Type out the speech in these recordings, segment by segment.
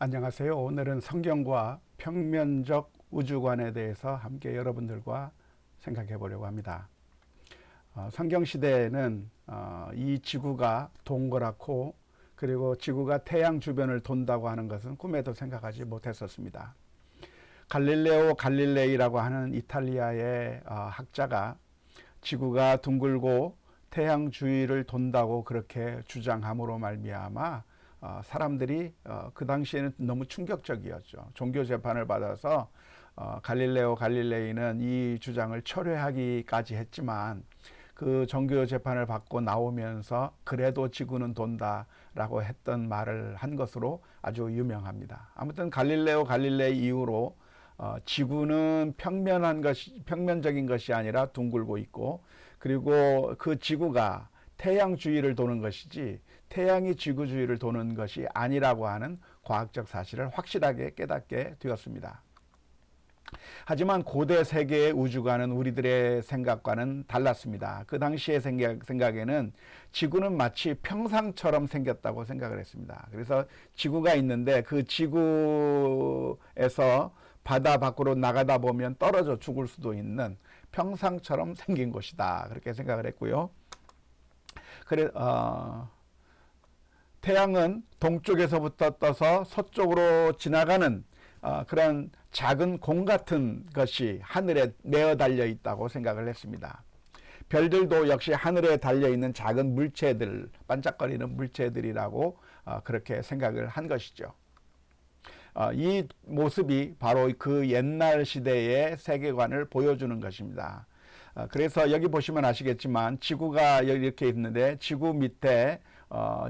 안녕하세요. 오늘은 성경과 평면적 우주관에 대해서 함께 여러분들과 생각해 보려고 합니다. 어, 성경 시대에는 어, 이 지구가 동그랗고 그리고 지구가 태양 주변을 돈다고 하는 것은 꿈에도 생각하지 못했었습니다. 갈릴레오 갈릴레이라고 하는 이탈리아의 어, 학자가 지구가 둥글고 태양 주위를 돈다고 그렇게 주장함으로 말미암아 어, 사람들이 어, 그 당시에는 너무 충격적이었죠. 종교 재판을 받아서 어, 갈릴레오 갈릴레이는 이 주장을 철회하기까지 했지만 그 종교 재판을 받고 나오면서 그래도 지구는 돈다라고 했던 말을 한 것으로 아주 유명합니다. 아무튼 갈릴레오 갈릴레이 이후로 어, 지구는 평면한 것이 평면적인 것이 아니라 둥글고 있고 그리고 그 지구가 태양 주위를 도는 것이지 태양이 지구 주위를 도는 것이 아니라고 하는 과학적 사실을 확실하게 깨닫게 되었습니다. 하지만 고대 세계의 우주관은 우리들의 생각과는 달랐습니다. 그 당시의 생각, 생각에는 지구는 마치 평상처럼 생겼다고 생각을 했습니다. 그래서 지구가 있는데 그 지구에서 바다 밖으로 나가다 보면 떨어져 죽을 수도 있는 평상처럼 생긴 곳이다. 그렇게 생각을 했고요. 그래, 어, 태양은 동쪽에서부터 떠서 서쪽으로 지나가는 어, 그런 작은 공 같은 것이 하늘에 내어 달려 있다고 생각을 했습니다. 별들도 역시 하늘에 달려 있는 작은 물체들, 반짝거리는 물체들이라고 어, 그렇게 생각을 한 것이죠. 어, 이 모습이 바로 그 옛날 시대의 세계관을 보여주는 것입니다. 어, 그래서 여기 보시면 아시겠지만 지구가 이렇게 있는데 지구 밑에 어,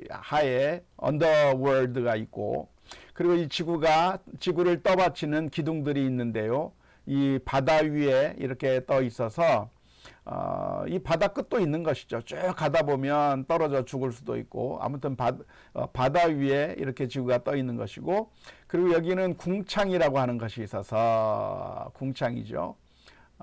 지하에 언더월드가 있고 그리고 이 지구가 지구를 떠받치는 기둥들이 있는데요. 이 바다 위에 이렇게 떠 있어서 어, 이 바다 끝도 있는 것이죠. 쭉 가다 보면 떨어져 죽을 수도 있고 아무튼 바, 어, 바다 위에 이렇게 지구가 떠 있는 것이고 그리고 여기는 궁창이라고 하는 것이 있어서 궁창이죠.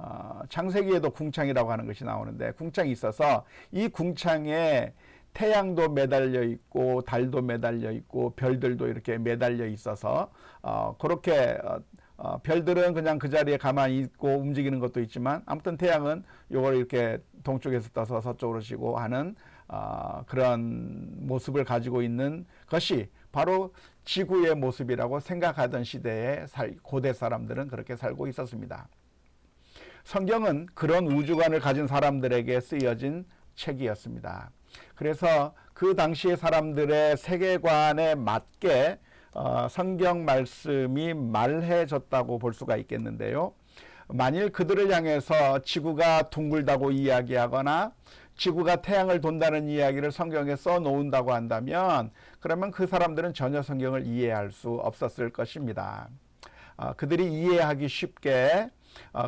어, 창세기에도 궁창이라고 하는 것이 나오는데 궁창이 있어서 이 궁창에 태양도 매달려 있고 달도 매달려 있고 별들도 이렇게 매달려 있어서 어, 그렇게 어, 어, 별들은 그냥 그 자리에 가만히 있고 움직이는 것도 있지만 아무튼 태양은 요걸 이렇게 동쪽에서 떠서 서쪽으로 지고 하는 어, 그런 모습을 가지고 있는 것이 바로 지구의 모습이라고 생각하던 시대에 살, 고대 사람들은 그렇게 살고 있었습니다. 성경은 그런 우주관을 가진 사람들에게 쓰여진 책이었습니다. 그래서 그 당시의 사람들의 세계관에 맞게 어, 성경 말씀이 말해졌다고 볼 수가 있겠는데요. 만일 그들을 향해서 지구가 둥글다고 이야기하거나 지구가 태양을 돈다는 이야기를 성경에 써 놓은다고 한다면 그러면 그 사람들은 전혀 성경을 이해할 수 없었을 것입니다. 어, 그들이 이해하기 쉽게 어,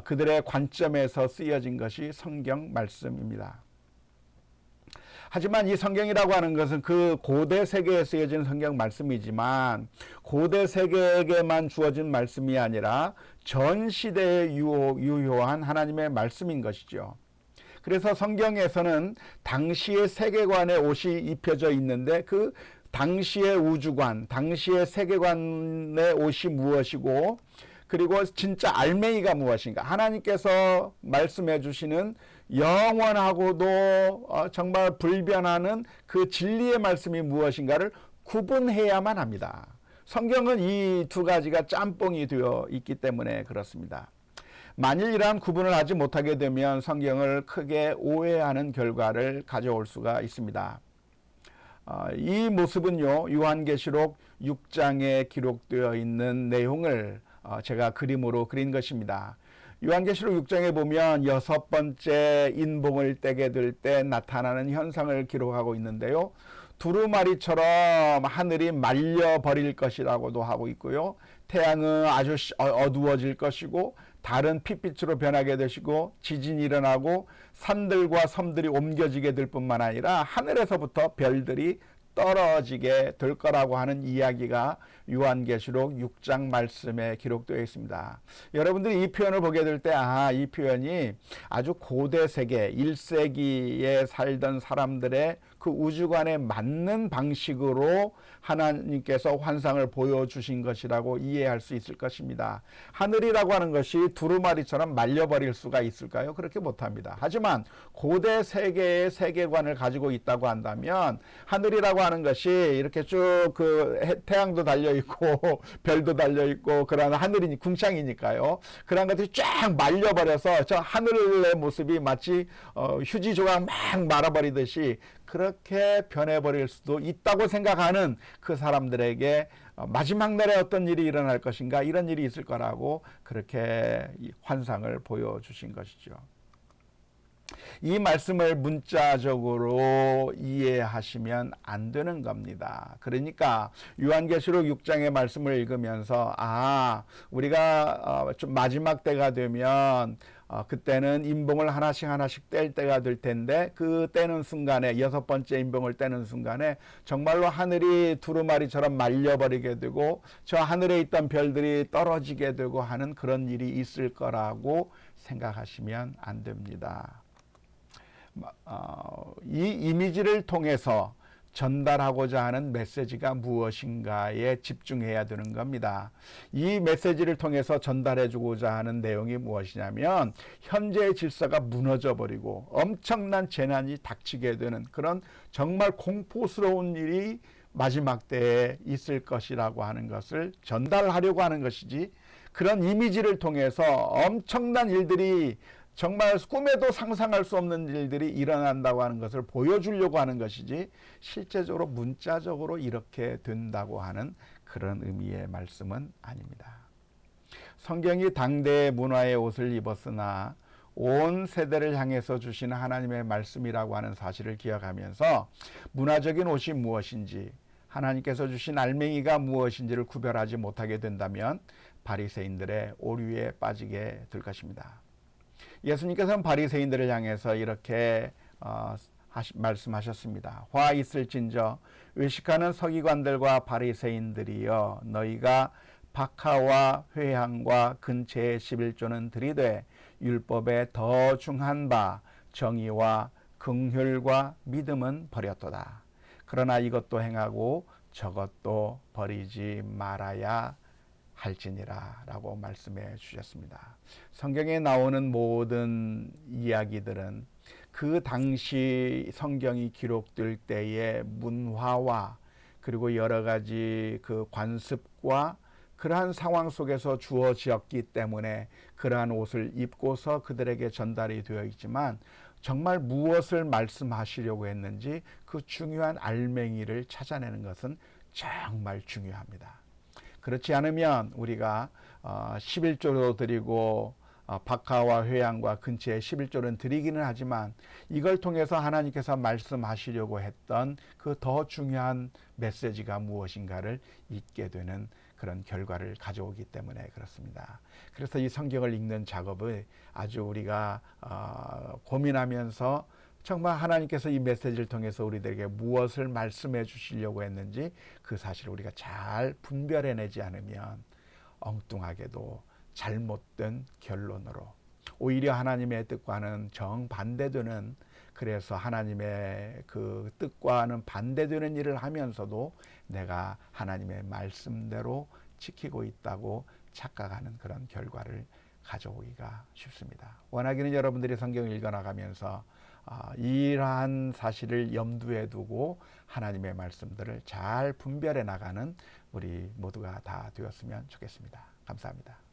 그들의 관점에서 쓰여진 것이 성경 말씀입니다. 하지만 이 성경이라고 하는 것은 그 고대 세계에 쓰여진 성경 말씀이지만 고대 세계에게만 주어진 말씀이 아니라 전 시대에 유효, 유효한 하나님의 말씀인 것이죠. 그래서 성경에서는 당시의 세계관의 옷이 입혀져 있는데 그 당시의 우주관, 당시의 세계관의 옷이 무엇이고 그리고 진짜 알맹이가 무엇인가? 하나님께서 말씀해 주시는 영원하고도 어, 정말 불변하는 그 진리의 말씀이 무엇인가를 구분해야만 합니다. 성경은 이 두 가지가 짬뽕이 되어 있기 때문에 그렇습니다. 만일 이러한 구분을 하지 못하게 되면 성경을 크게 오해하는 결과를 가져올 수가 있습니다. 어, 이 모습은요, 요한계시록 6장에 기록되어 있는 내용을 어, 제가 그림으로 그린 것입니다. 요한계시록 6장에 보면 여섯 번째 인봉을 떼게 될 때 나타나는 현상을 기록하고 있는데요. 두루마리처럼 하늘이 말려 버릴 것이라고도 하고 있고요. 태양은 아주 어, 어두워질 것이고 달은 핏빛으로 변하게 되시고 지진이 일어나고 산들과 섬들이 옮겨지게 될 뿐만 아니라 하늘에서부터 별들이 떨어지게 될 거라고 하는 이야기가 요한계시록 6장 말씀에 기록되어 있습니다. 여러분들이 이 표현을 보게 될 때, 아, 이 표현이 아주 고대 세계, 1세기에 살던 사람들의 그 우주관에 맞는 방식으로 하나님께서 환상을 보여주신 것이라고 이해할 수 있을 것입니다. 하늘이라고 하는 것이 두루마리처럼 말려버릴 수가 있을까요? 그렇게 못합니다. 하지만 고대 세계의 세계관을 가지고 있다고 한다면 하늘이라고 하는 것이 이렇게 쭉 그 태양도 달려 있고 별도 달려 있고 그러한 하늘이 궁창이니까요. 그런 것들이 쫙 말려버려서 저 하늘의 모습이 마치 어, 휴지 조각 막 말아버리듯이 그렇게 변해버릴 수도 있다고 생각하는 그 사람들에게 어, 마지막 날에 어떤 일이 일어날 것인가 이런 일이 있을 거라고 그렇게 이 환상을 보여주신 것이죠. 이 말씀을 문자적으로 이해하시면 안 되는 겁니다. 그러니까 요한계시록 6장의 말씀을 읽으면서 아 우리가 어, 좀 마지막 때가 되면 어, 그때는 인봉을 하나씩 하나씩 뗄 때가 될 텐데 그 떼는 순간에 여섯 번째 인봉을 떼는 순간에 정말로 하늘이 두루마리처럼 말려버리게 되고 저 하늘에 있던 별들이 떨어지게 되고 하는 그런 일이 있을 거라고 생각하시면 안 됩니다. 어, 이 이미지를 통해서 전달하고자 하는 메시지가 무엇인가에 집중해야 되는 겁니다. 이 메시지를 통해서 전달해 주고자 하는 내용이 무엇이냐면 현재의 질서가 무너져 버리고 엄청난 재난이 닥치게 되는 그런 정말 공포스러운 일이 마지막 때에 있을 것이라고 하는 것을 전달하려고 하는 것이지 그런 이미지를 통해서 엄청난 일들이 정말 꿈에도 상상할 수 없는 일들이 일어난다고 하는 것을 보여주려고 하는 것이지 실제적으로 문자적으로 이렇게 된다고 하는 그런 의미의 말씀은 아닙니다. 성경이 당대의 문화의 옷을 입었으나 온 세대를 향해서 주시는 하나님의 말씀이라고 하는 사실을 기억하면서 문화적인 옷이 무엇인지 하나님께서 주신 알맹이가 무엇인지를 구별하지 못하게 된다면 바리새인들의 오류에 빠지게 될 것입니다. 예수님께서는 바리새인들을 향해서 이렇게 어, 하시, 말씀하셨습니다. 화 있을진저 의식하는 서기관들과 바리새인들이여 너희가 박하와 회향과 근체의 11조는 들이되 율법에 더 중한 바 정의와 긍휼과 믿음은 버렸도다. 그러나 이것도 행하고 저것도 버리지 말아야 할지니라 라고 말씀해 주셨습니다. 성경에 나오는 모든 이야기들은 그 당시 성경이 기록될 때의 문화와 그리고 여러 가지 그 관습과 그러한 상황 속에서 주어지었기 때문에 그러한 옷을 입고서 그들에게 전달이 되어 있지만 정말 무엇을 말씀하시려고 했는지 그 중요한 알맹이를 찾아내는 것은 정말 중요합니다. 그렇지 않으면 우리가 11조로 어, 드리고 어, 박하와 회양과 근처에 11조는 드리기는 하지만 이걸 통해서 하나님께서 말씀하시려고 했던 그 더 중요한 메시지가 무엇인가를 잊게 되는 그런 결과를 가져오기 때문에 그렇습니다. 그래서 이 성경을 읽는 작업을 아주 우리가 어, 고민하면서 정말 하나님께서 이 메시지를 통해서 우리들에게 무엇을 말씀해 주시려고 했는지 그 사실을 우리가 잘 분별해내지 않으면 엉뚱하게도 잘못된 결론으로 오히려 하나님의 뜻과는 정반대되는 그래서 하나님의 그 뜻과는 반대되는 일을 하면서도 내가 하나님의 말씀대로 지키고 있다고 착각하는 그런 결과를 가져오기가 쉽습니다. 원하기는 여러분들이 성경을 읽어나가면서 아, 이러한 사실을 염두에 두고 하나님의 말씀들을 잘 분별해 나가는 우리 모두가 다 되었으면 좋겠습니다. 감사합니다.